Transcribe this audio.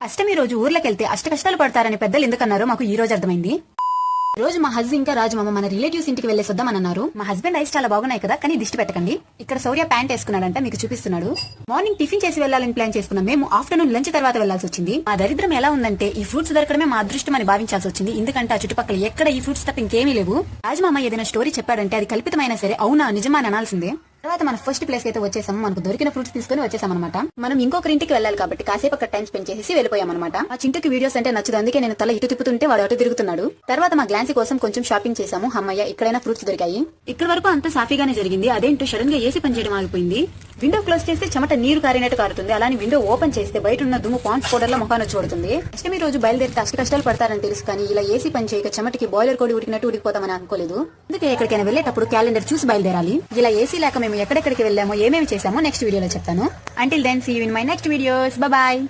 అష్టమి రోజు ఊర్లకెళ్తే అష్ట కష్టాలు పడతారని పెద్దలు ఎందుకన్నారో మాకు ఈ రోజు అర్థమైంది. రోజు మా హస్బెండ్ ఇంకా రాజమామ మన రిలేటివ్స్ ఇంటికి వెళ్ళేసి వద్దామని అన్నారు. మా హస్బెండ్ ఐస్ చాలా బాగున్నాయి కదా కానీ దిష్టి పెట్టకండి. ఇక్కడ సౌర్య ప్యాంట్ వేసుకున్నాడంట మీకు చూపిస్తున్నాడు. మార్నింగ్ టిఫిన్ చేసి వెళ్ళాలని ప్లాన్ చేసుకున్నాం. మేము ఆఫ్టర్నూన్ లంచ్ తర్వాత వెళ్ళాల్సి వచ్చింది. మా దరిద్రం ఎలా ఉందంటే ఈ ఫ్రూట్స్ దొరకడమే మా అదృష్టం అని భావించాల్సి వచ్చింది. ఎందుకంటే ఆ చుట్టుపక్కల ఎక్కడ ఈ ఫ్రూట్స్ తప్ప ఇంకేమీ లేవు. రాజు మామ ఏదైనా స్టోరీ చెప్పాడంటే అది కల్పితమైనా సరే అవునా? నిజమా? అని అనాల్సిందే. తర్వాత మన ఫస్ట్ ప్లేస్ అయితే వచ్చేసాము. మనకు దొరికిన ఫ్రూట్స్ తీసుకుని వచ్చేసాం అనమాట మనం ఇంకొకరి ఇంటికి వెళ్ళాలి కాబట్టి కాసేపు అక్కడ టైం స్పెండ్ చేసి వెళ్ళిపోయాం అనమాట ఆ చింటకి వీడియోస్ అంటే నచ్చదు. అందుకే నేను తల ఇటు తిప్పుతుంటే వాడు అటు తిరుగుతున్నాడు. తర్వాత మా గ్లాన్సీ కోసం కొంచెం షాపింగ్ చేసాము అమ్మయ్య ఇక్కడైనా ఫ్రూట్స్ దొరికాయి. ఇక్కడ వరకు అంత సాఫీగానే జరిగింది. అదేంటో సడన్గా ఏసీ పనిచేయడం ఆగిపోయింది. విండో క్లోజ్ చేస్తే చెమట నీరు కారినట్టు కారుతుంది. అలానే విండో ఓపెన్ చేస్తే బయట ఉన్న దుమ్ము పాండ్స్ పౌడర్లో ముఖాన్ని చూడుతుంది. అష్టమి రోజు బయలుదేరితే అష్ట కష్టాలు పడతారని తెలుసు కానీ ఇలా ఏసీ పని చేయక చెమటకి బాయిలర్ కోడి ఉడికినట్టు ఉడికిపోతామని అనుకోలేదు. అందుకే ఎక్కడికైనా వెళ్ళేటప్పుడు క్యాలెండర్ చూసి బయలుదేరాలి. ఇలా ఏసీ లేక మేము ఎక్కడెక్కడికి వెళ్ళామో ఏమేమి చేసామో నెక్స్ట్ వీడియోలో చెప్తాను. Until then see in my next videos bye